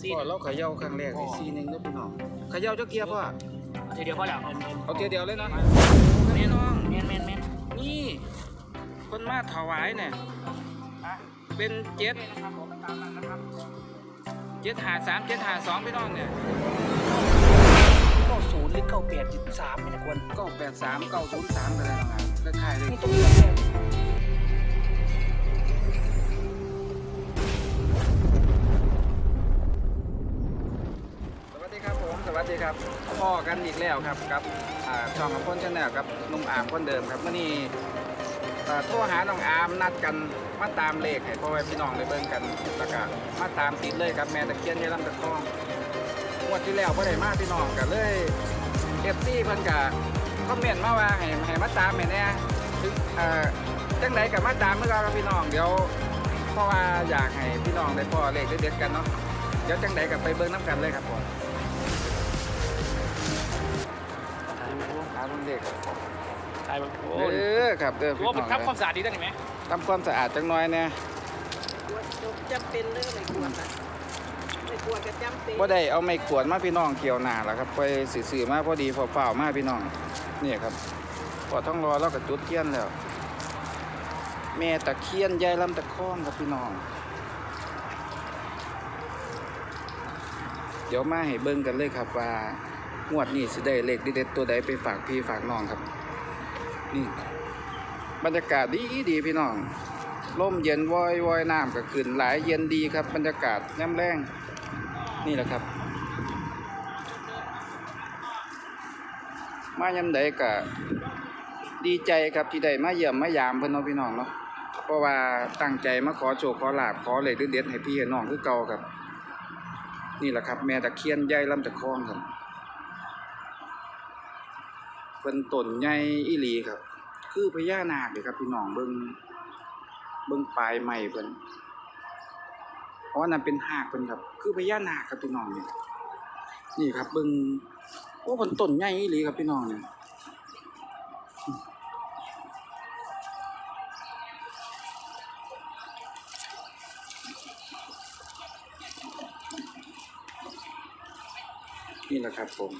ซีพ่อเราเขย่าครั้งแรกในซีหนึงเด้อพี่น้องเขย่าจักเกียร์พ่อทีเดียวพอแล้ว เอาเกียร์เดียวเลยเนาะพี่น้องแมนแมนแมนนี่คนมาถวายเนี่ยอะเป็นเจ็ดนะครับผมตามนั้นนะครับเจ็ดหาสามเจ็ดหาสองพี่น้องเนี่ยเก้าศูนย์หรือเก้าแปดจุดสามไม่นะควรเก้าแปดสามเก้าศูนย์สามอะไรต่างๆคล้ายๆเลย ครับพ่อกันอีกแล้วครับกับอ่าช่องกับพ้นชาแนลกับนุ่มอามคนเดิมครับเมื่อนี้อ่าโทรหาน้องอามนัดกันมาตามเลขให้พ่อแม่พี่น้องได้เบิ่งกันแล้วก็มาตามติดเลยครับแม่ตะเคียนยายลำตะคองงวดที่แล้วพ่ได้มาพี่น้องกันเลยเอฟซีเพิ่นก็คอมเมนต์มาว่าให้ให้มาตามให้แน่ถึงอ่อจังใดกับมาตามเมื่อกับพี่น้องเดี๋ยวเพราะว่าอยากให้พี่น้องได้พ่อเลขเด็ดๆกันเนาะเดี๋ยวจังใดกับไปเบิ่งน้ำกันเลยครับผม หาคนเด็กใช่ไหมโอ้เออครับเด้อถือว่าเป็นทำความสะอาดดีได้ไหมทำความสะอาดจังน้อยเนี่ยกวดจบจำเป็นเลยไม่กวดอะไม่กวดก็จำเป็นบ่ได้เอาไม้ขวดมาพี่น้องเกี่ยวหน้าแล้วครับไปสื่อๆมาพอดีพอเปล่ามาพี่น้องนี่ครับพอต้องรอแล้วก็จุดเทียนแล้ว แม่ตะเคียนยายลำตะคองครับพี่น้อง เดี๋ยวมาให้เบิ่งกันเลยครับว่า งวดนี้สิได้เลขเด็ดตัวใดไปฝากพี่ฝากน้องครับ นี่ บรรยากาศดีดีพี่น้องลมเย็นวอยวอยน้ำก็ขึ้นหลายเย็นดีครับ บรรยากาศย่ำแรงนี่แหละครับ มายำใดก็ดีใจครับที่ได้มาเยี่ยมมายามเพิ่นเนาะพี่น้องเนาะเพราะว่าตั้งใจมาขอโชคขอลาบขอเลขเด็ดให้พี่ให้น้องคือเก่าครับ นี่แหละครับ แม่ตะเคียนใหญ่ลำตะคองครับ เพิ่นต้นใหญ่อีหลีครับ คือพญานาคเลยครับพี่น้องเบิ่งเบิ่งปลายไม้เพิ่นเพราะว่านั่นเป็นหากเพิ่นครับ คือพญานาคครับพี่น้องเนี่ยนี่ครับเบิ่งโอ้เพิ่นต้นใหญ่อีหลีครับพี่น้องเนี่ยนี่แหละครับผม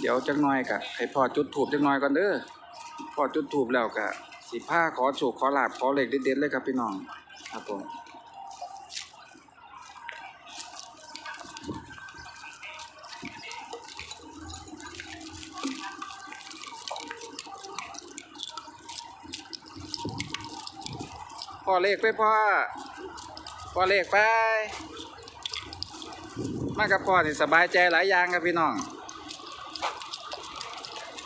เดี๋ยวจักหน่อยกะให้พ่อจุดถูบจักหน่อยก่อนเด้อพ่อจุดถูบแล้วกะสิผ้าขอโชคขอลาบขอเหลขเด็ดๆเลยครับพี่น้องครับผมพ่อเลขไปพ่อพ่อเลขไป มากับพ่อนี่สบายใจหลายอย่างครับพี่น้อง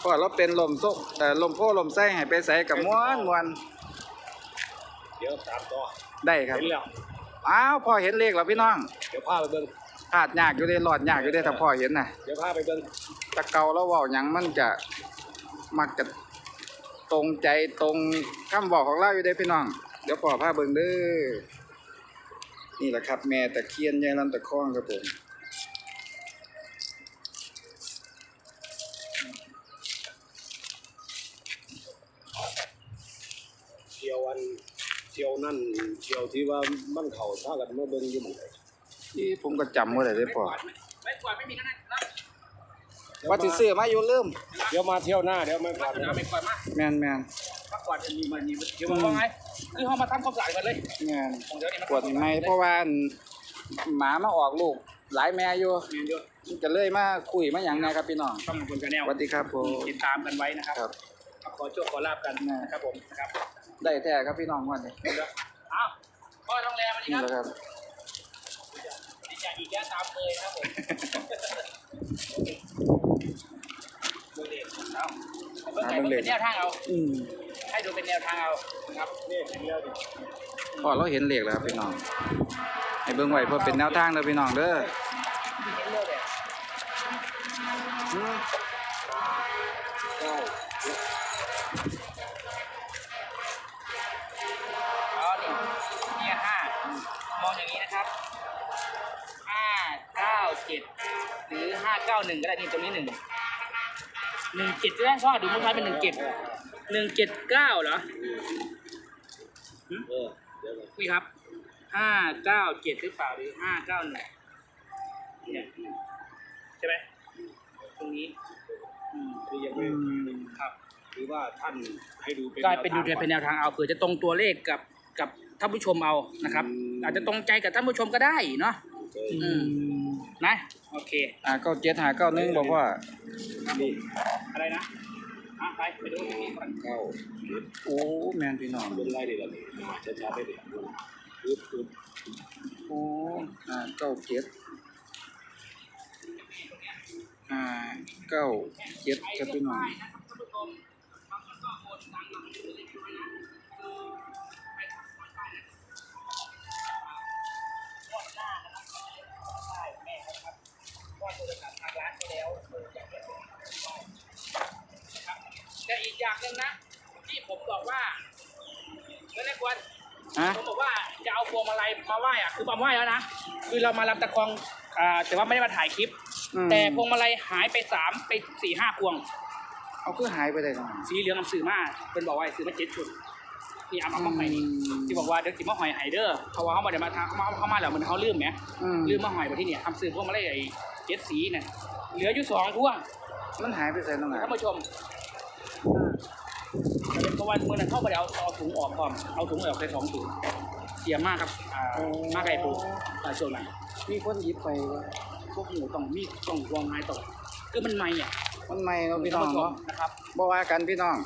พราะเราเป็นลมโซกแต่อลมโพลมไส้ให้ไปใส่กับม้วนมวนเดี๋ยวตามต่อได้ครับเห็นแล้วอ้าวพ่อเห็นเลขแล้วพี่น้องเดี๋ยวพาไปเบิ่งพลาดยากอยู่เด้หลอดยากอยู่เด้ถ้าพ่อเห็นน่ะเดี๋ยวพาไปเบิ่งตะเกาแล้วเว้าหยังมันจะมักจะตรงใจตรงคำบอกของเราอยู่เด้พี่น้อง เดี๋ยวพ่อพาเบิ่งเด้อนี่แหละครับ แม่ตะเคียนยายลำตะคองครับผม เที่ยวอันเที่ยวนั่น เที่ยวที่ว่ามันเข้าท่ากันมาเบิ่งอยู่หมู่ใดนี่ผมก็จำบ่ได้เลยพ่อไม่กวาดไม่มีนั่นนะว่าสิซื้อมาอยู่ลืมเดี๋ยวมาเที่ยวหน้าเดี๋ยวไม่พาเอาไม่กวาดมาแม่นแม่นถ้ากวาดจะมีมันมีเดี๋ยวว่าไงคือเขามาทำความสะอาดกันเลยแม่นของเดี๋ยวนี้มันปวดในเพราะว่าหมามาออกลูกหลายแม่อยู่เงินเยอะมันก็เลยมาคุยมาอย่างไงครับพี่น้องต้องคนกันแนสววัสดีครับผมติดตามกันไว้นะครับครับขอโชคขอลาบกันนะครับผมนะครับได้แท้ครับพี่น้องวันนี้อ้าว พ่อต้องแลมาดีนี่ครับแหละครับดีใจอีกแล้วตามเลยครับผมดูดิเอาเบิ่งไหนเบิ่งเป็นแนวทางเอา อืมให้ดูเป็นแนวทางเอานะครับนี่เห็นแล้วดิพอเราเห็นเลขแล้วครับพี่น้องให้เบิ่งไว้เพื่อเป็นแนวทางเด้อพี่น้องเด้อที่เห็นเลือกเลย อืม ก้าหนึ่งก็ได้นี่ตรงนี้หนึ่งหนึ่งเจ็ดจะได้พ่อดูมุ้งท้ายเป็นหนึ่งเจ็ดหนึ่งเจ็ดเก้าเหรอเออเดี๋ยวก่อนพี่ครับห้าเก้าเจ็ดหรือเปล่าหรือห้าเก้าหนึ่งเนี่ยใช่ไหมตรงนี้อืมที่ยังอืไม่มครับ หรือว่าท่านให้ดูเป็นกลายเป็นดูแวทางเป็นแนวทางเอาเผื่อจะตรงตัวเลขกับกับท่านผู้ชมเอานะครับอืมอาจจะตรงใจกับท่านผู้ชมก็ได้เนาะเอออืม นะ โอเค อ่าเก้าเจ็ดหาเก้าหนึ่งบอกว่านี่อะไรนะอะไปไปดูตรงนี้ก่อนเข้าโอ้แมนพี่น้องเป็นไรดีล่ะนี่ช้าๆได้ดิปึ๊บปึ๊บโอ้อ่าเก้าเจ็ดอ่าเก้าเจ็ดครับพี่น้อง แต่อีกอย่างหนึ่งนะ ที่ผมบอกว่าเมื่อไควรฮะผมบอกว่าจะเอาพวงมาลัยมาไหว้อะคือมาไหว้แล้วนะคือเรามาลำตะคองอ่าแต่ว่าไม่ได้มาถ่ายคลิปอืมแต่พวงมาลัยหายไปสามไปสี่ห้าพวง เอาคือหายไปได้ตรงสีเหลืองอำสื่อมาเป็นบอกว่าให้ซื้อมาเจ็ดชุดนี่เอามามาหอยนี่อืมที่บอกว่าเดี๋ยวจิมาหอยไฮเดอร์เพราะว่าเขามาเดี๋ยวมาทางเขามาเขามาแล้วมันเขาลืมไหมอืมลืมมาหอยไปที่เนี่ยทำซื้อพวกมาลัยไอ้ เจ็ดสีเนี่ยเหลืออยู่สองพวงมันหายไปใส่ตรงไหนท่านผู้ชมแต่เป็นเพราะว่าเมื่อนั้นเข้าไปเอาเอาถุงออกก่อนเอาถุงออกไปสองถุงเสียมากครับอ่ามากไก่ปูอ่าช่วงนั้นมีคนหยิบไปวะพวกหนูต้องมีต้องวางไม้ต่อคือมันไม่เนี่ยมันไม่เนาะพี่น้ท่าอนงผู้ชมเนาะนะครับบ่ว่ากันพี่น้อง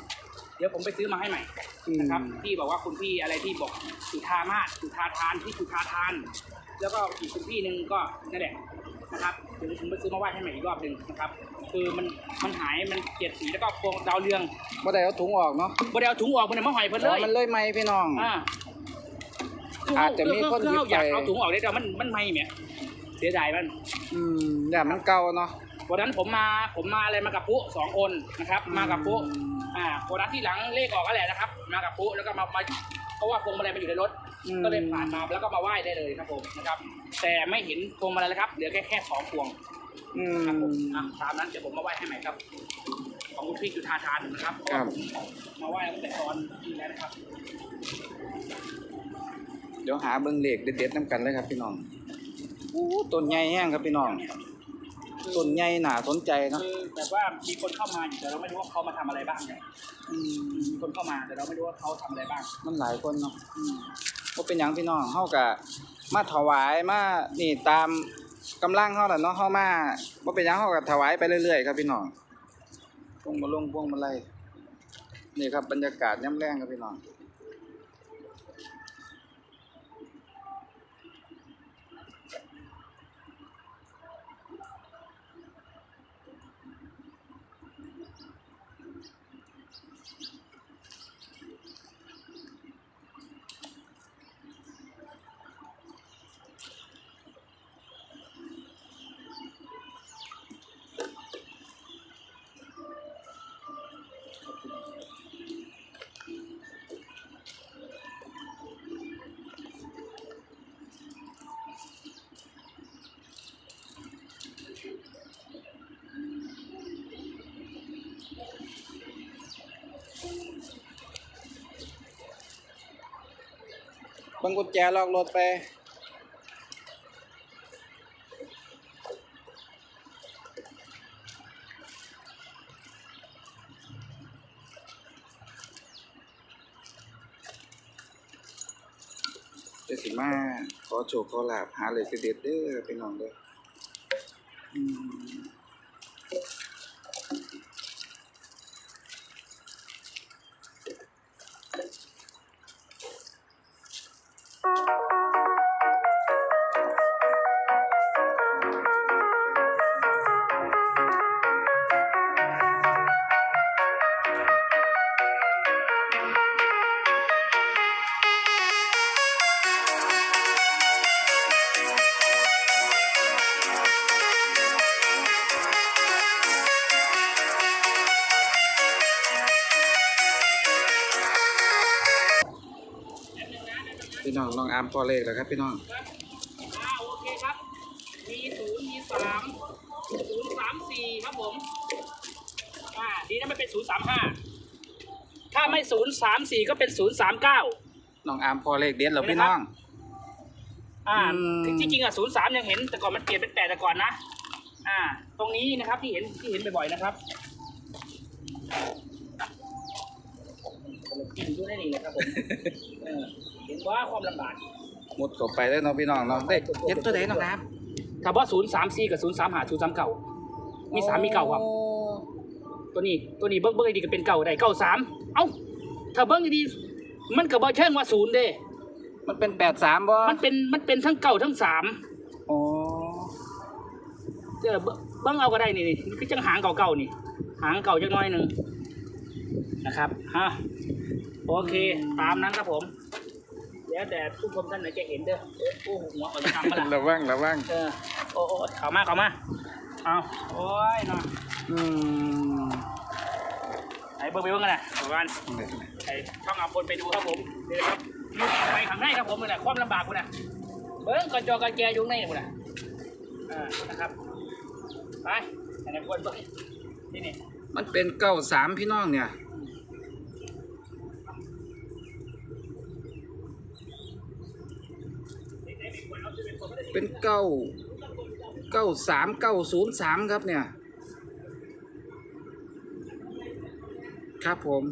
เดี๋ยวผมไปซื้อมาให้ใหม่อืมนะครับที่บอกว่าคุณพี่อะไรที่บอกสุธามาศสุธาทานที่สุธาทาน แล้วก็อีกคุณพี่หนึ่งก็นั่นแหละ นะครับเดี๋ยวผมไปซื้อมาไหว้ให้ใหม่อีกรอบหนึ่งนะครับ คือมันมันหายมันเกลียดสีแล้วก็พวงดาวเรืองบ่ได้เอาถุงออกเนาะบ่ได้เอาถุงออกมันมาหอยเพิ่นเลแต่ยว่ามันเลยไหมพี่น้อง อ่าอาจจะมีคนหยิบไป อยากเอาถุงออกได้แต่มันมันไม่เนี่ยเสียดายมัน อืมอย่ามันเก่าเนาะวันนั้นผมมาผมมาอะไรมากับปุ๊สองคนนะครับ มากับปุ๊อืมอ่าวันนั้นที่หลังเลขออกก็แหละนะครับ มากับปุ๊แล้วก็มามาเพราะว่าพวงมาลัยมันอยู่ในรถ อืม ก็เลยผ่านมาแล้วก็มาไหว้ได้เลยครับผมนะครับ แต่ไม่เห็นพวงมาลัยแล้วครับเหลือแค่แค่สองพวงอืครับผมม อะตามนั้นเดี๋ยวผมมาไหว้ให้ใหม่ครับ ของคุณพี่จุธาทานนะครับเพราะครัว่าบผมมาไหว้ตั้งแต่ตอนที่แล้วนะครับ เดี๋ยวหาเบิ่งเลขเด็ดๆนํกันเลยครับพี่น้องอู้ต้นใหญ่แห้งครับพี่น้อง ต้นใหญ่น่าสนใจเนาะคือแบบว่ามีคนเข้ามาอยู่แต่เราไม่รู้ว่าเขามาทำอะไรบ้างเนี่ยอืมมีคนเข้ามาแต่เราไม่รู้ว่าเขาทำอะไรบ้าง มันหลายคนเนาะว่าเป็นหยังพี่น้องเฮาก็มาถวายมานี่ตามกำลังเฮาแหละเนาะเฮามาว่าเป็นหยังเฮาก็ถวายไปเรื่อยๆครับพี่น้องพวงมาลงพวงมาลัยนี่ครับบรรยากาศย่ำแรงครับพี่น้อง บังกุญแจล็อกรถไปเดี๋ยวสิมาขอโชคขอลาบหาเลยเด็ดเด้อพี่น้องเด้อ พอเลขแล้วครับพี่น้องอ่าโอเคครับ มีศูนย์มีสามศูนย์สามสี่ครับผม อ่า ดีนะไม่เป็นศูนย์สามห้า ถ้าไม่ศูนย์สามสี่ก็เป็นศูนย์สามเก้า น้องอามพอเลขเด็ดแล้วพี่น้อง อ่า อืม ที่จริงอะศูนย์สามยังเห็น แต่ก่อนมันเปลี่ยนเป็นแปดแต่ก่อนนะ อ่า ตรงนี้นะครับที่เห็นที่เห็นบ่อยๆนะครับกินดูได้นี่นะครับผม เออเห็นว่าความลำบากห มดเข้าไปแล้วเนาะพี่น้องเนาะเด็กเย็บตัวไหนน้องน้ถ้าว่าศูนย์สามสี่กับศูนย์สามหาศูนย์สามเก่าำมีสามมีเก่าครับ ตัวนี้ตัวนี้เบิ้งเบิ้งดีก็เป็นเก่าได้เก้าสามเอ้าถ้าเบิ้งดีๆมันก็บ่เชิงว่าศูนย์เด้ มันเป็นแปดสามบ่มันเป็นมันเป็นทั้งเก่าทั้งสามอ๋อเออเบิ่งเบิ้งเอาก็ได้นี่นี่คือจังหางเก่าๆนี่ หางเก่าจังน้อยหนึ่งนะครับฮะโอเค ตามนั้นครับผม แล้วแต่ผู้ชมท่านไหนจะเห็นเด้อเออโอ้โหหัวอ่อนจังมาละระวังระวังเออโอ้โอ้เข้ามาเข้ามาเอาโอ้ยเนาะอืมไหนเบิ้งไปเบิ้งกันนะประมาณไอ้ช่องอาพลไปดูครับผมเดินครับลุกไปข้างในครับผมเลยนะความลำบากคุณนะเบิ้งกระจอกระแจอยู่ข้างในคุณนะอ่านะครับไปแต่ในคนเบิ้งนี่นี่มันเป็นเก้าสามพี่น้องเนี่ย เป็นเก้าเก้าสามเก้าศูนย์สามครับเนี่ย ครับผม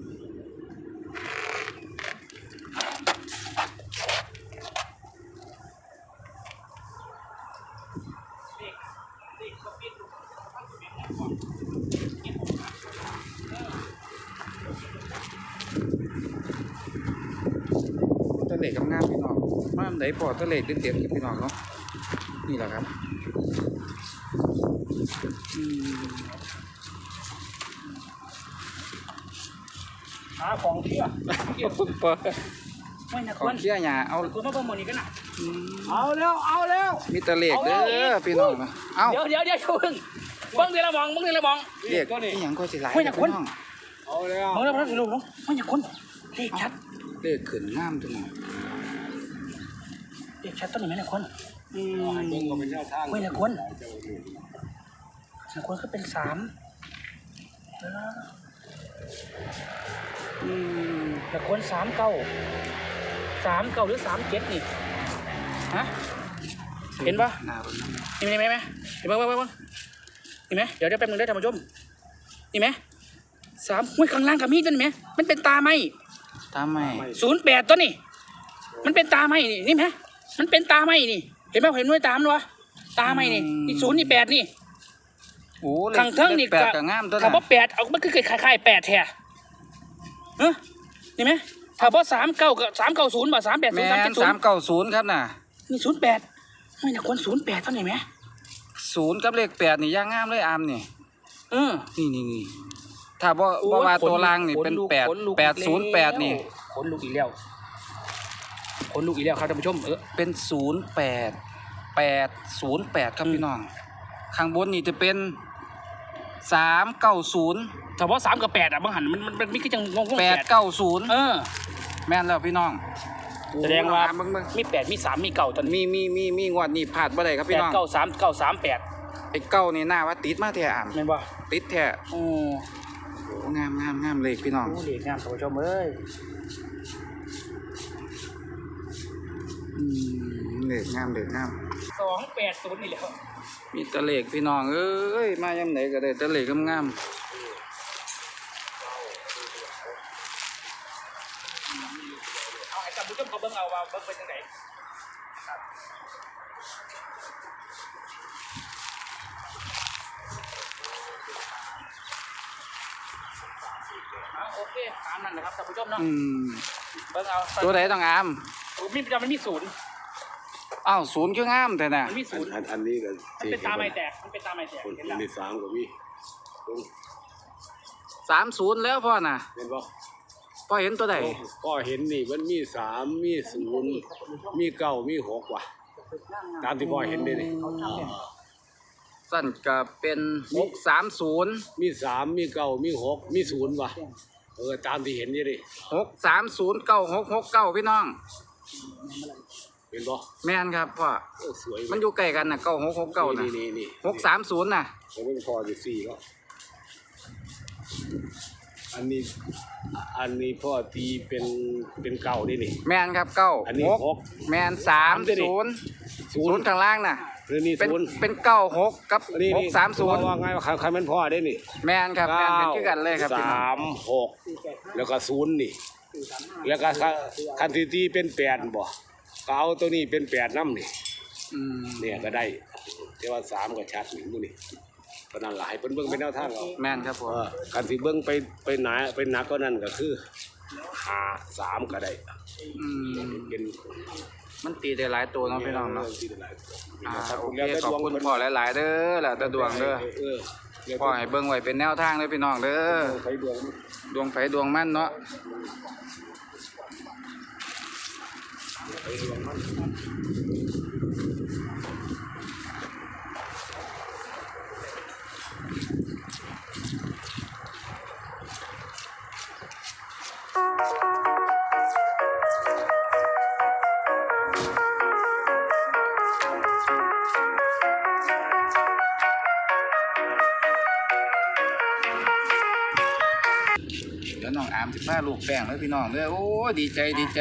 ทะเลกำงามพี่น้องมานไหนพอทะเลเต็มๆกับพี่น้องเนาะ นี่แหละครับอืมหาของเชื่อเปิดไม่นะขคองนเชี่ยหยาเอาคุณมาเบิ้งหมดนี้กันนะอืมเอาแล้วเอาแล้วมีแตะเลกเด้เอาแล้วอพี่น้องนะเอ้าเดี๋ยวเดี๋ยวเดี๋ยวอย่าเพิ่งเบิ้งเดี๋ยวละมองเบิ้งเดี๋ยวละมอง เลกนี่ยังก็สิหลายไม่นะพี่คนน้องเอาแล้วมองแล้วมองแล้วลงไม่อยากคนเลขชัดเลขขึ้นงามจังเลยเลขชัดต้นนี้ไม่นะคน อืมเบิ่งก็เป็นแนวทางไม่นะคนนะคนก็เป็นสามอืมแต่คนสามเก้าสามเก้าหรือสามเจ็ดนี่ฮะเห็นปะหน้าเบิ่งนะนี่ไหมไหมไหมเห็นไหมเบ้างเบ้างเบ้างนี่ไหมเดี๋ยวเดี๋ยวแป๊บนึงได้อท่านผู้ชมนี่ไหมสามหุ้ยข้างล่างกับมีดนั่นไหมมันเป็นตาไหมตามไม่ศูนย์แปดตัวนี่มันเป็นตาไหมนี่นี่ไหมมันเป็นตาไหมนี่ เห็นไหมเห็นด้วยตามนวะตาไหมนี่นี่ศูนย์นี่แปดนี่โอ้เลขข้างเทิงนี่เลขแปดก็งามตัวถ้าน่ะว่าแปดเอามันคือคล้ายๆแปดแท้เฮ้ยนี่ไหมถ้าว่าสามเก้ากับสามเก้าศูนย์บ่สามแปดศูแม่นย์สามเจ็นดศูนสามย์เก้าศูนย์ครับน่ะนี่ศูนย์แปดไม่นะคนศูนย์แปดเท่าไหร่ไหมศูนย์กับเลขแปดนี่ย่างงามเลยอามนี่เออนี่นี่นี่ถ้าบ่โอ้บ่ยว่าขนตัวล่างนี่ขเป็นลุกแปดขลุกแปดอีกศูนย์แปดนี่ขนลุกอีกแล้วข นลุกอีกแล้วครับท่านผู้ชมเออเป็นศูนย์แปดแปดศูนย์แปดครับพี่น้องข้างบนนี่จะเป็นสามเก้าศูนย์ถ้าว่าสามกับแปดอะบางหันมันมันมันมีก็จังงงงแปดเก้าศูนย์เออ แม่นแล้วพี่น้องแสดงว่าโอ้เบิ่งเบิ่งมีแปดมีสามมีเก้าตอนนี้มีมีมีมีงวดนี่พลาดบ่ได้ครับแปพี่ดน้องเก้าสามเก้าสามแปดไอ้เก้านี่หน้าว่าติดมาแท้อ่ามแม่นบ่ติดแท้โอ้โอ้งามงามงามเลยพี่น้องโหเด็กงามท่านผู้ชมเอ้ย อืมเล็กงามเล็กงามสองแปดศูนย์นี่แหละมีแตะเลขพี่น้องเอ้ยมายังไหนก็ได้แตะเลขงามเอาไอ้ท่านผู้ชมเขาเบิ่งเอาว่าเบิ่งเป็นยังไงครับ เอาโอเคตามนั้นนะครับท่านผู้ชมๆเนาะอืมเบิ่งเอาตัวไหนต้องอามมีประจำมันมีศูนย์อ้าวศูนย์คืองามแต่น่ะมันมีอัศูนนย์อันอันนี้ก็มันเป็นตาไม้แตกมันเป็นตาไม้แตกคนเห็คนนแล้วที่สามก็มีเบิ่งสามศูนย์แล้วพ่อน่ะเห็นบ่พ่อเห็นตัวใดก็เห็นนี่มันมีสามมีศูนย์มีเก้ามีหกว่ะตามที่พ่อเห็นนี่นี่สั้นก็เป็นหกสามศูนย์มีสามมีเก้ามีหกมีศูนย์ว่ะ เออตามที่เห็นนี่ดิหกสามศูนย์เก้าหกหกเก้าพี่น้อง เห็นบ่แม่นครับพ่อ โอ้สวยมันอยู่ใกล้กันน่ะเก้าหกหกเก้าน่ะนี่นี่นี่หกสามศูนย์น่ะผมเป็นพอที่สี่แล้วอันนี้อันนี้พ่อตีเป็นเป็นเก่าดินี่ แม่นครับเก้าอันนี้หกหกแม่นสามสามด้วยดิศูนย์ศูศูนนย์ย์ข้างล่างน่ะ หรือนี่เป็นศูนย์เป็นเก้าหกกับนี่หกนี่สามศูนย์ว่าไงว่าใครใครมันพ่อได้นี่แมนครับแมนเป็นชื่อกันเลยครับพี่น้องสามหกแล้วก็ศูนย์นี่ แล้วก็คันคันที่ที่เป็นแปดบ่ก็เอาตัวนี้เป็นแปดน้ำนี่อืมเนี่ยก็ได้แต่ว่าสามก็ชัดหนึ่งมูนี่เพราะนั่นหลายเพิ่นเบิ่งเป็นแนวทางเอาแมนครับผมเออคันที่เบิ่งไปไปหนาไปหนักก็นั่นก็คือหาสามก็ได้อืมเป็น มันตีได้หลายตัวเนาะพี่น้องเนาะที่ได้หลายอ่าครับโอเคแล้วแต่ขอบดวงคุณเพิ่นพ่อหลาย ๆ เด้อแล้วแต่ดวงเด้อเออแล้วพ่อให้เบิ่งไว้เป็นแนวทางเด้อพี่น้องเด้อไปดวงดวงไฟดวงมันเนาะ ดวงมันเดี๋ยวน้องอามสิพาลูกแป้งเด้อพี่น้องเด้อโอ้ยดีใจดีใจ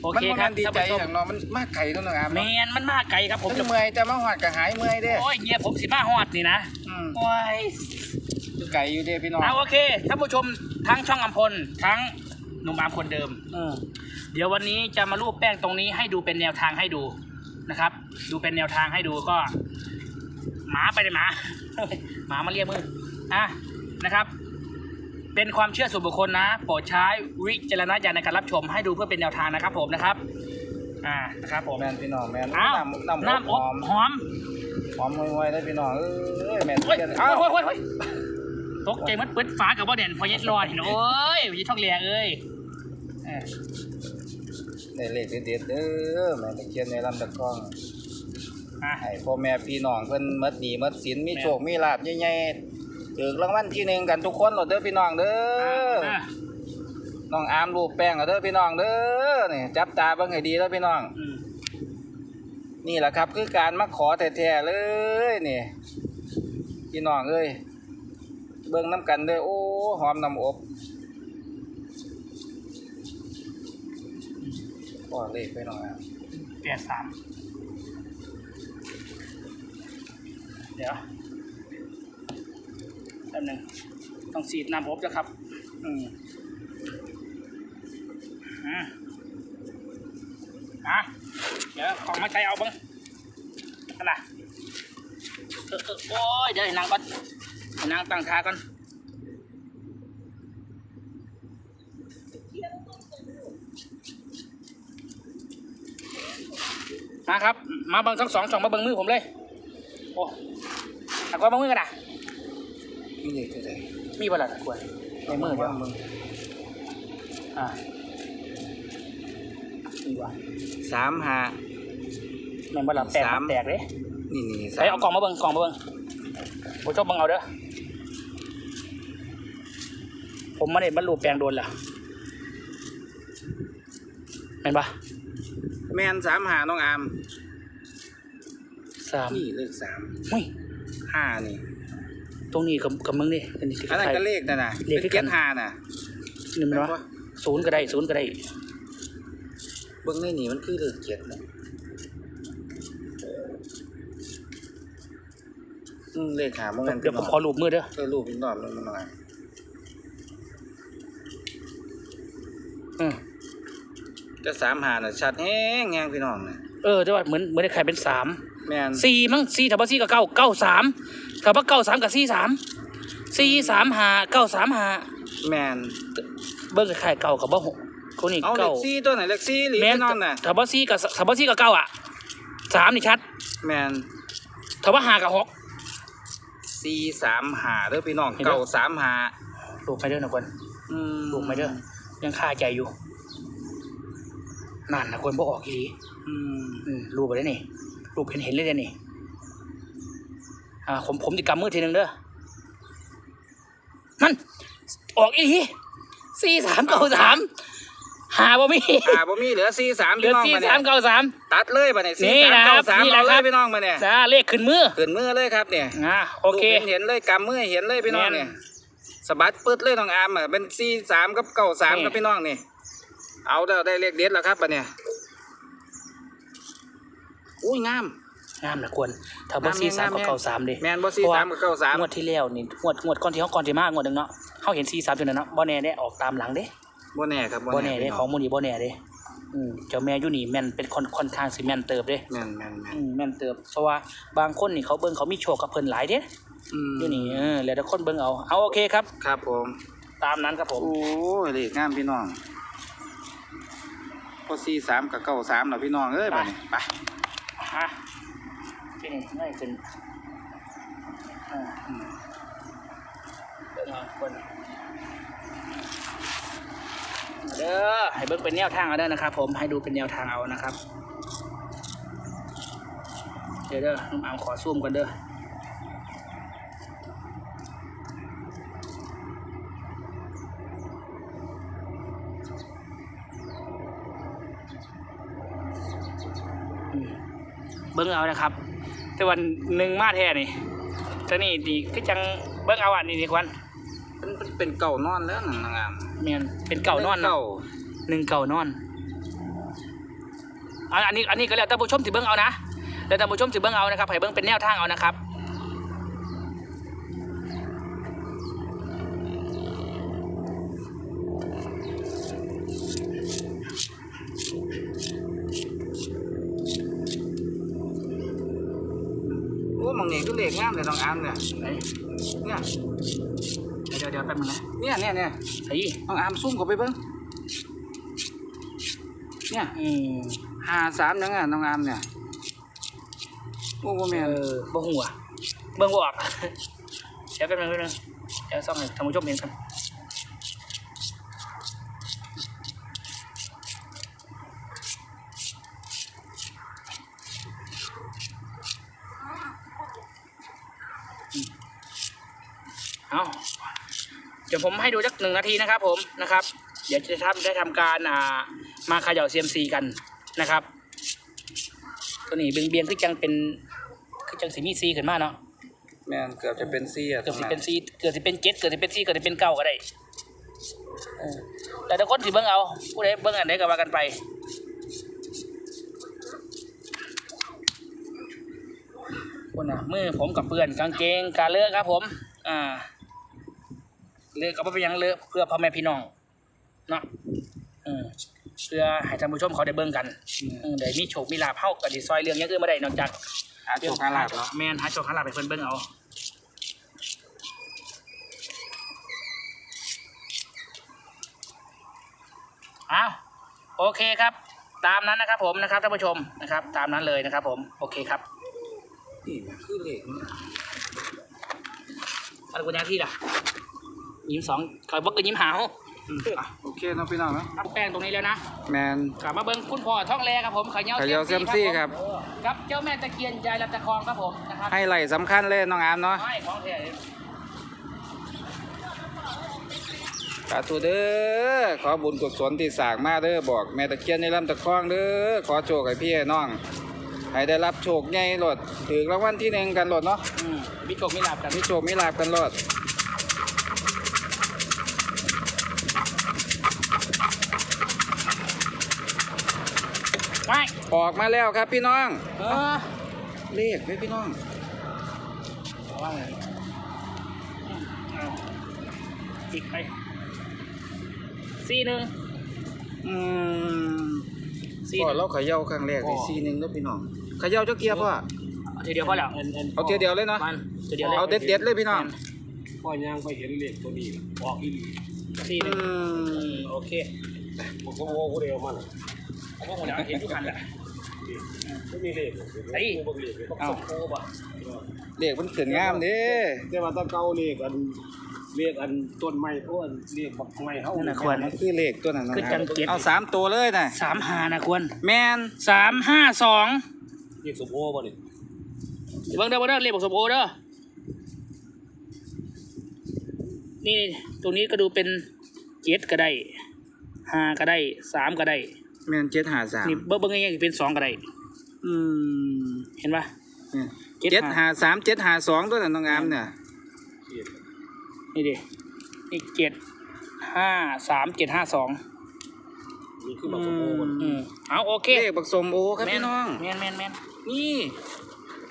โอมันเคบ่ครัแม่บนดีใจท่านผู้ชมอย่างเนาะมันมากไก่เนาะน้องอามแมเนาะนมันมาไกลครับผมมันเมื่อยแต่มาหอดก็หายเมื่อยเด้โอ้ยเงียผมสิมาฮอดนี่นะอืมโอ้ยไก่อยู่เด้พี่น้องเอาโอเคท่านผู้ชมทั้งช่องอัมพลทั้งหนุ่มอามคนเดิมอืมเดี๋ยววันนี้จะมารูปแป้งตรงนี้ให้ดูเป็นแนวทางให้ดูนะครับ ดูเป็นแนวทางให้ดูก็ หมาไปเลยหมาหมามาเรียกมืออะนะครับ เป็นความเชื่อส่วนบุคคลนะ โปรดใช้วิจารณญาณในการรับชมให้ดูเพื่อเป็นแนวทางนะครับผมนะครับ อ่านะครับผมแม่นพี่น้องแม่นอ้าวน้ำน้ำน้ำหอบอมหอมหอมห่วยๆได้พี่น้องเอ้ยแม่นเฮ้ยเทียนเอาเฮ้ยเฮ้ยเฮ้ยตกใจมันเปิดฟ้ากับว่าเด่นพอยัดรอดเห็นโอ้ยยี่ช่องเลียเอ้ยเออได้เลขเด็ดๆเด้อแม่ตะเคียนในลำตะกร้องอะให้พ่อแม่พี่น้องเพิ่นหมดหนี้หมดสินมีโชคมีลาภใหญ่ๆ ถูกรางวัลที่หนึ่งกันทุกคนโลดเด้อพี่น้องเด้ออะน้องอามรูปแป้งเอาเด้อพี่น้องเด้อนี่จับตาเบิ่งให้ดีเด้อพี่น้องอืมนี่แหละครับ คือการมาขอแท้ๆเลยนี่พี่น้องเอ้ยเบิ่งน้ำกันเด้อโอ้หอมน้ำอบก็เลขไปหน่อยอะแปดสามเดี๋ยวแป๊บหนึงต้องสีดน้ำอบแล้วครับ อืมอะอะเดี๋ยวของมาใช้เอาบ้างกันะเออเออโอ้ยเดี๋ยวนางก่อนนางตั้งท่าก่อนมาครับ มาเบังทั้งสองช่องมาเบังมือผมเลย โอ้ตะกวนเบังมือกันนะ มีเลขเท่าไหร่มีบ่ล่ะตะกวนในมือว่ามึงอ่ามีว่ะสามห้าแม่นบ่ล่ะแตกสามแตกเลยนี่นี่ใส่เอากล่องมาเบิ่งกล่องมาเบิ่งผมชอบเบิ่งเอาเด้อผมมาได้บรรลุแปลงโดนแล้วเห็นปะแมนสามห้าน้องอามสามนี่เลขสามหุ้ยห้านี่ ตรงนี้กับกับมึงนี่อันนี้อันนั้นก็เลขนั่นน่ะเลขเป็นที่เจ็กัดนห้าน่ะนี่มันวะศูนย์ก็ได้ศูนย์ก็ได้เบิ่งในนี่มันคือเลขเจ็ดนะอืมเลขหาบ่แม่นเดี๋ยวผมขอรูปมือเด้อเออรูปพี่น้องมันหน่อยอืมจะสามหาน่ะชัดแห้งแห้งพี่น้องน่ะเออแต่ว่าเหมือนเหมือนได้ไข่เป็นสาม แม่นสี่มั้งสี่ถ้าว่าสี่กับเก้าเก้าสามถ้าว่าเก้าสามกับสี่สามสี่สามหาเก้าสามหาแม่นเบิ่งไข่เก่ากับบ่หกคนนี้เอาเลเก้าขสี่ตัวไหนเลขสี่หรือแม่นพี่น้องน่ะถ้าว่าสี่กับถ้าว่าสี่กับเก้าอะสามนี่ชัดแม่นถ้าว่าหากับหกสี่สามหาเด้อพี่น้องเห็นไหม เก้าสามหาลูกไม่เด้อนะคน อืมลูกไม่เด้อยังคาใจอยู่นั่นนะคนบ่ออกอีหลีอืมอืมรูปไปได้นี่ รูปเห็นเห็นเลยเด้อนี่อ่าผมผมจะกำมือทีหนึ่งเด้อนั่นออกอีหลีสี่สามเก้าสามหาบ่มีอ่าบ่มีเหลือสี่สามเหลืพี่อน้องสี่มาสามเนี่ยเก้าสาม ตัดเลยบัดนี้นี่สี่สามนะครับเก้าสามนี่แหเอาละเลครัยบ พี่น้องมาเนี่ยจ้าเลขขึ้นมือขึ้นมือเลยครับเนี่ยอ่าโอเค รูปเห็นเห็นเลยกำมือเห็นเลยพี่น้องแม่นเนี่ยสะบัดปึ๊ดเลยน้องอามอะเป็นสี่สามกับเก้าสามนี่ กับพี่น้องนี่เอาเด้อได้เลขเด็ดแล้วครับบัดเนี่ย อุ้ยงาม งามนะควรถ้าบ่ซีสามกับเก้าสามดิแมนบ่ซีสามกับเก้าสามงวดที่แล้วนี่งวดงวดก่อนที่เขาก่อนที่มางวดหนึงเนาะเขาเห็นซีสามจนนั้นเนาะบ่แน่ได้ออกตามหลังเด้บ่แน่ครับบ่แน่เด้พี่ของมูนี่บ่แน่เด้อืมเจ้าแม่อยู่นี่แม่นเป็นคนค่อนข้างสิแม่นเติบเด้แม่นแม่นแม่นอืมแม่นเติบเพราะว่าบางคนนี่เขาเบิ่งเขามีโชคกับเพิ่นหลายเด้อืมอยู่นี่เออแล้วแต่คนเบิ่งเอาเอาโอเคครับ ครับผม ตามนั้นครับผมโอ้ยเลขงามพี่น้องพอซีสามกับเก้าสามเนาะพี่น้องเอ้ยบัดนี้ไป ฮะที่นี่ง่ายขึ้นอ่าเบิ่งเอาคนเด้อให้เบิ้งเป็นแนวทางเอาเด้อนะครับ ผมให้ดูเป็นแนวทางเอานะครับ เดี๋ยวเด้อน้องอามขอซูมกันเด้อ เบิ่งเอานะครับ แต่วันหนึ่งมาแท้นี่ตัวนี้ดีคือจังเบิ่งเอาอันนี้ดีกว่าเป็นเป็นเป็นเก่านอนแล้วนั่นนางงามเมียนเป็นเก่านอนเนาะเก่าหนึ่งเก่านอนอันอันนี้อันนี้ก็แล้วท่านผู้ชมสิเบิ่งเอานะแล้วท่านผู้ชมสิเบิ่งเอานะครับให้เบิ่งเป็นแนวทางเอานะครับ โอ้หมองนี่คือเลขงามเลยน้องอามเนี่ยไหนเนี่ยเดี๋ยวเดี๋ยวแป๊บนึงนะเนี่ยเนี่ยเนี่ยไอ้น้องอามซุ่มเข้าไปเบิ่งเนี่ยอืมหาสามยังไงน้องอามเนี่ยโอ้โหแม่เอนอบ่หัวเบิ่งบ่ออกเดี๋ยวแป๊บนึงแป๊บนึงเดี๋ยวส่องให้ท่านผู้ชมเห็นกันเอาเดี๋ยว ผมให้ดูสักหนึ่งนาทีนะครับ ผมนะครับ เดี๋ยวจะทำได้ทำการอ่ามาเขย่าเซียมซีกันนะครับ ตัวนี้เบียงเบียงๆคือจังเป็นคือจังสีมีซีขึ้นมาเนาะแม่นเกือบจะเป็นซี่อะเกือบสิเป็นซีเกือบสิเป็นเจ็ดเกือบสิเป็นซีเกือบสิเป็นเก้าก็ได้เออแต่ถ้าคนสิเบิ่งเอาผู้ใดเบิ่งอันใดก็ว่ากันไปคนน่ะมือผมกับเพื่อนกางเกงกาเลือกครับผม อ่า เลือกก็บ่เป็นหยังเลือกเพื่อพ่อแม่พี่น้องเนาะอืมเพื่อให้ท่านผู้ชมเขาได้เบิ่งกันอืมได้มีโชคมีลาภเฮาก็สิซอยเรื่องอย่างอื่นบ่ได้นอกจากหาโชคหาลาบเนาะแมนหาโชคหาลาภให้เพิ่นเบิ่งเอาอ้าวโอเคครับ ตามนั้นนะครับ ผมนะครับท่านผู้ชมนะครับ ตามนั้นเลยนะครับ ผมโอเคครับนี่แม่นคือเลขนี่อะไรกุญแจที่ล่ะ ยิ้มสองคอยบอกก็ยิ้มหาวอืมอะโอเคเนาะพี่น้องเนาะเอาแป้งตรงนี้แล้วนะแมนกลับมาเบิ้งคุณพ่อท้องแรครับผมขยเาเขย่าเซียมซี่ครับผมกับเจ้าแม่ตะเคียนยายลำตะคองครับผมนะครับให้ไหลสำคัญเลยน้องอามเนาะไม่ของแท้สาธุเด้อขอบุญกุศลที่สร้างมาเด้อบอกแม่ตะเคียนในลำตะคองเด้อขอโชคให้พี่ให้น้องให้ได้รับโชคใหญ่โลดถือรางวัลที่หนึ่งกันโลดเนาะอืมมีโชคมีลาบกันมีโชคมีลาบกันโลด ไม่ ออกมาแล้วครับพี่น้องเออเลขเด้อพี่น้องว่าไงอืมเอาอีกไปสี่หนึ่งอืมสี่พ่หอนึ่งเราเขย่าครั้งแรกได้ซีหนึ่งแล้วพี่น้องเขย่าเจ้าเกียร์พ่อเอาทีเดียวพอแล้วเอาเทียวเดียวเลยเนาะมันทีเดียวเลยเอาเด็ดเด็ดๆเลยพี่น้องพ่อย่างไปเห็นเลขตัวนี้ออกอีหลีสี่หอืนึ่งอืมมโอเคผมก็โง่คนเดียวมันเอาพวกหมดแล้วเห็นทุกคันแหละไม่มีเลขไอ้บ่มีเลขต้องส่งโค้ป่ะเลขมันขึ้นงามเด้แต่ว่าตะเก่าเลขอันเลขอันต้นไม้โอ้อันเลขบักไม้เฮานั่นนะควร มันคือเลขตัวนั้นนะคือจังเก็บเอาสามตัวเลยนะสามหานะควรแมนสามห้าสองเลขสมโอบ่นี่เบิ่งเด้อเบิ่งเด้อเลขบอกสมโอเด้อนี่ตรงนี้ก็ดูเป็นเจ็ดก็ได้ห้าก็ได้สามก็ได้ แมนเจ็ดหาสามนี่เบิ่งเบิ่งง่ายๆเป็นสองก็ได้อืมเห็นปะเนี่ยเจ็ดเจ็ดหาหาสามเจ็ดหาสองตัวนั้นน้องอามเนี่ยนี่ดินี่เจ็ดห้าสามเจ็ดห้าสองนี่คือบักสมโอบ่อืมเอาโอเคเลขบักสมโอครับพี่น้องแมนแมนแมนนี่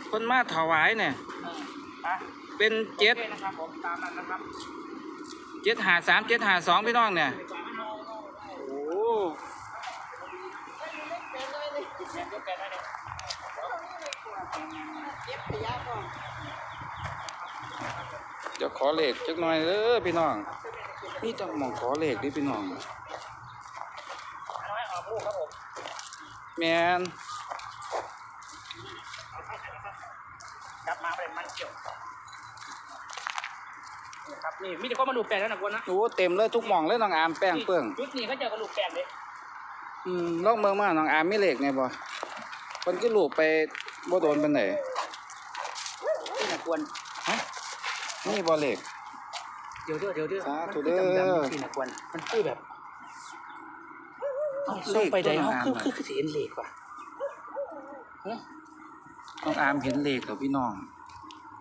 คนมาถวายเนี่ยเอออะเป็นเจ็ดโอคนะครับผมตามนั้นนะครับเจ็ดหาสามเจ็ดหาสองพี่น้องเนี่ยโอ้ เก็บขยะก่อนเดี๋ยวขอเลขจักหน่อยเด้อพี่น้องนี่ต้องมองขอเลขดิพี่น้องน้อยออกลูกครับผมแมนกลับมาเป็นมันเกี่ยวนี่ครับนี่มีแต่คนมาดูแปลงแล้วนะกวนนะโอ้เต็มเลยทุกหม่องเลยน้องอามแป้งเปื้องยุดนี่เขาเจอกระดูกแปลงเลย อืมลองเมืองมาน้องอามมีเลขไงบ่มันก็ลูกไปบ่โดนปานไหนนี่นะกวนนี่บ่เลขเดี๋ยวเดี๋ยวเดี๋ยวเดี๋ยวสามันธุคือเด้อดำๆนี่นะกวนมันคือแบบเอาส่งไปไหนเขาคือคือคือสิเห็นเหล็กว่ะฮะน้องอามเห็นเลขแล้วพี่น้อง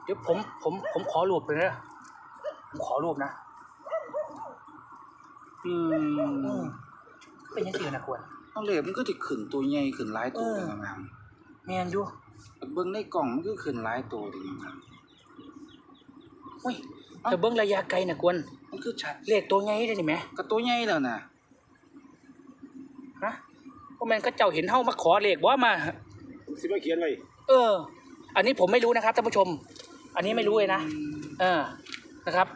เดี๋ยวผมผมผมขอรูปเลยนะผมขอรูปนะอือืมมเป็นยังไงนะกวน เอาเลขมันก็สิขึ้นตัวใหญ่ขึ้นหลายตัวเลยน้องอามแมนอยู่เบิ่งในกล่องมันก็ขึ้นหลายตัวเลยน้องอามอุ้ยแต่เบิ้งระยะไกลนะกวนมันคือชัดเลขตัวไงได้นี่ไหมก็ตัวใหญ่แล้วน่ะฮะพวกมันก็เจ้าเห็นเฮามาขอเลขว่ามา สิมาเขียนไว้เออ อันนี้ผมไม่รู้นะครับท่านผู้ชม อันนี้ไม่รู้เลยนะ เออ นะครับ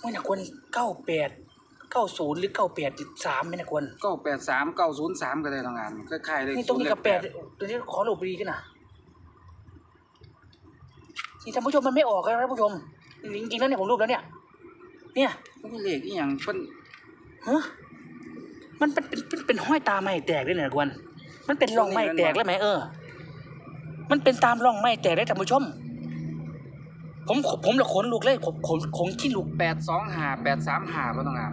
ไม่นะควรเก้าแปด เก้าศูนย์หรือเก้าแปดสามไม่นะควรเก้าแปดสามเก้าศูนย์สามก็ได้ทางงานคล้ายๆเลยนี่ตรงนี้กับแปดตรงนี้ขอหลบดีกันนะนี่ท่านผู้ชมมันไม่ออกครับท่านผู้ชมจริงๆแล้วเนี่ยผมรูปแล้วเนี่ย เนี่ยมันมีเลขอีหยังเพิ่นฮะมันเป็นเป็นเป็นเป็นห้อยตาไม้แตกด้วยเนี่ยนะควรมันเป็นร่องไม้แตกแล้วไหมเออ มันเป็นตามร่องไม้แตกได้ท่านผู้ชม ผมผมละขนลุกเลยผมผมขนขี้ลุกแปดสองหาแปดสามหาบ่ต้องงาน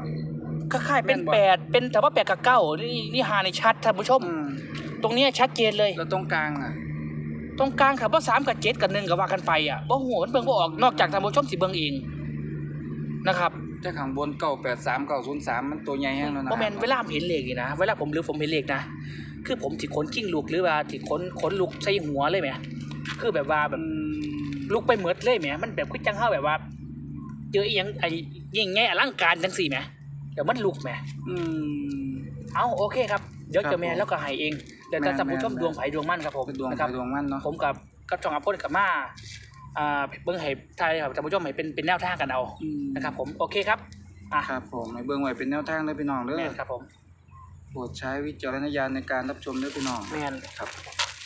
คล้ายๆเป็นแม่นบ่แปดเป็นแต่ว่าแปดกับเก้านี่นี่หาในชัดท่านผู้ชมอืมตรงเนี้ยชัดเจนเลยแล้วตรงกลางอะตรงกลางครับว่าสามกับเจ็ดกับหนึ่งกับว่ากันไปอะว่าหัวมันเบิ่งบ่ออกนอกจากท่านผู้ชมสิเบิ่งเองนะครับแต่ข้างบนเก้าแปดสามเก้าศูนย์สามมันตัวใหญ่แห้งแล้วนะเพราะแมนเวลาผมเห็นเลขนี่นะเวลาผมหรือผมเห็นเลขนะคือผมสิขนกิ้งลูกหรือว่าสิขนขนลูกใส่หัวเลยไหมคือแบบว่าแบบอืม ลูกไปเหมือดเลยไหมมันแบบคือจังเฮาแบบว่า เจออีหยังไอ้ยิ่งแง่อลังการจังสี่ไหมเดี๋ยวมันลุกไหมอืม เอาโอเคครับเดี๋ยวครับเจะแม่ผมแล้วก็ใหายเองเดี๋ยวจะแม่นจำผู้ชมแม่นดวงไผ่ดวงมั่นครับผมเป็นดวงนะใคครรับ ดวงมันเนาะ ผมกับกับจองอาพจน์กับมาอ่าเบิ้งให้ทายครับท่านผู้ชมให้เป็นเป็นแนวทางกันเอาอืมนะครับผมโอเคครับอะครับผมให้เบิ่งไว้เป็นแนวทางเด้อพี่น้องเด้อแมนครับผมโปรดใช้วิจารณญาณในการรับชมเด้อพี่น้องแมนครับ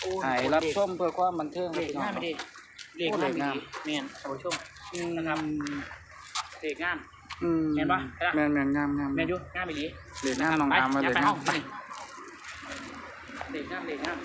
โอ้ให้รับชมเพื่อความบันเทิงเลเด้อขพี่น้องงามไม่ดี เลขโอ้งามเลขไม่งามดีแมนท่านผู้ชมอืมนะครับเลขงามอืมแม่นปะเห็นปะแม่นแม่นงามงามแมนอยู่งามไม่ดีเลขงามน้องอามมาไปเลขไปงาห้อมงไปเลขงามเลขงาม